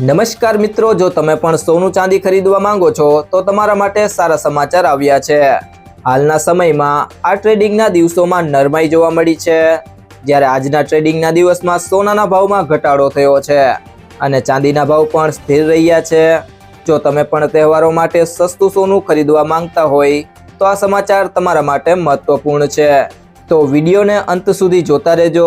નમસ્કાર મિત્રો, જો તમે પણ સોનું ચાંદી ખરીદવા માંગો છો, તો તમારા માટે સારા સમાચાર આવ્યા છે. હાલના સમયમાં આ ટ્રેડિંગના દિવસોમાં નરમાઈ જોવા મળી છે. જ્યારે આજના ટ્રેડિંગના દિવસમાં સોનાના ભાવમાં ઘટાડો થયો છે અને ચાંદીના ભાવ પણ સ્થિર રહ્યા છે. જો તમે પણ તહેવારો માટે સસ્તું સોનું ખરીદવા માંગતા હોય, તો આ સમાચાર તમારા માટે મહત્વપૂર્ણ છે. તો વિડીયોને અંત સુધી જોતા રહેજો.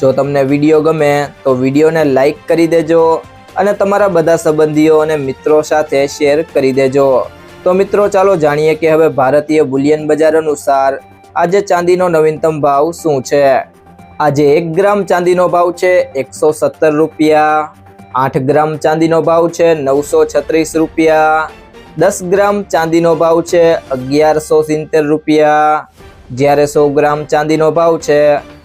જો તમને વીડિયો ગમે તો વિડીયોને લાઈક કરી દેજો અને તમારા બધા સંબંધીઓ અને મિત્રો સાથે શેર કરી દેજો. તો મિત્રો, ચાલો જાણીએ કે હવે ભારતીય બુલિયન બજાર અનુસાર આજે ચાંદીનો નવીનતમ ભાવ શું છે? આજે એક ગ્રામ ચાંદીનો ભાવ છે એકસો સત્તર રૂપિયા, આઠ ગ્રામ ચાંદીનો ભાવ છે નવસો છત્રીસ રૂપિયા, દસ ગ્રામ ચાંદીનો ભાવ છે અગિયારસો સિત્તેર રૂપિયા. જ્યારે સો ગ્રામ ચાંદીનો ભાવ છે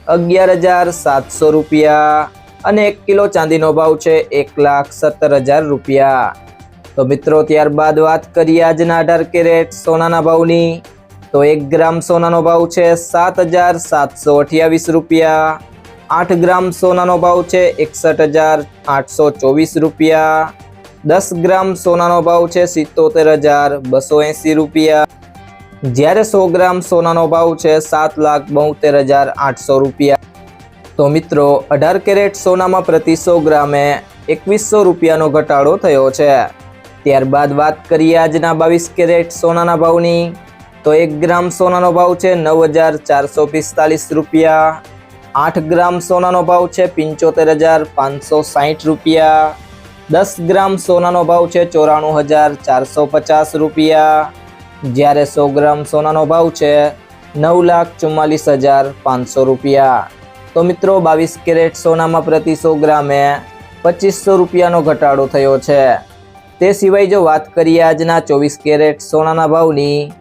અગિયાર હજાર સાતસો રૂપિયા અને એક કિલો ચાંદીનો ભાવ છે એક લાખ સત્તર હજાર રૂપિયા. તો મિત્રો, ત્યારબાદ વાત કરીએ આજના અઢાર કેરેટ સોનાના ભાવની. તો એક ગ્રામ સોનાનો ભાવ છે સાત હજાર સાતસો અઠ્યાવીસ રૂપિયા. આઠ ગ્રામ સોનાનો ભાવ છે એકસઠ હજાર આઠસો ચોવીસ રૂપિયા. દસ ગ્રામ સોનાનો ભાવ છે સિત્તોતેર હજાર બસો એંસી રૂપિયા. જ્યારે સો ગ્રામ સોનાનો ભાવ છે સાત લાખ બોતેર હજાર આઠસો રૂપિયા. તો મિત્રો, અઢાર કેરેટ સોનામાં પ્રતિ સો ગ્રામે એકવીસો રૂપિયાનો ઘટાડો થયો છે. ત્યારબાદ વાત કરીએ આજના બાવીસ કેરેટ સોનાના ભાવની. તો એક ગ્રામ સોનાનો ભાવ છે નવ હજાર ચારસો પિસ્તાલીસ રૂપિયા. આઠ ગ્રામ સોનાનો ભાવ છે પંચોતેર હજાર પાંચસો સાહીઠ રૂપિયા. દસ ગ્રામ સોનાનો ભાવ છે ચોરાણું હજાર ચારસો પચાસ રૂપિયા. જ્યારે સો ગ્રામ સોનાનો ભાવ છે નવ લાખ ચુમ્માલીસ હજાર પાંચસો રૂપિયા. તો મિત્રો, બાવીસ કેરેટ સોનામાં પ્રતિ સો ગ્રામે પચીસો રૂપિયાનો ઘટાડો થયો છે. તે સિવાય જો વાત કરીએ આજના ચોવીસ કેરેટ સોનાના ભાવની,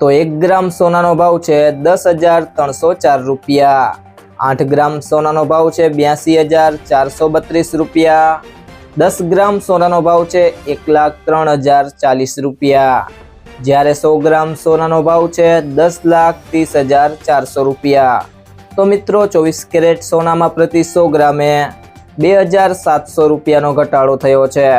તો એક ગ્રામ સોનાનો ભાવ છે દસ હજાર ત્રણસો ચાર રૂપિયા. આઠ ગ્રામ સોનાનો ભાવ છે બ્યાસી હજાર ચારસો બત્રીસ રૂપિયા. દસ ગ્રામ સોનાનો ભાવ છે એક લાખ ત્રણ હજાર ચાલીસ રૂપિયા. જ્યારે સો ગ્રામ સોનાનો ભાવ છે દસ લાખ ત્રીસ હજાર ચારસો રૂપિયા. તો મિત્રો, ચોવીસ કેરેટ સોનામાં પ્રતિ સો ગ્રામે બે હજાર સાતસો રૂપિયાનો ઘટાડો થયો છે.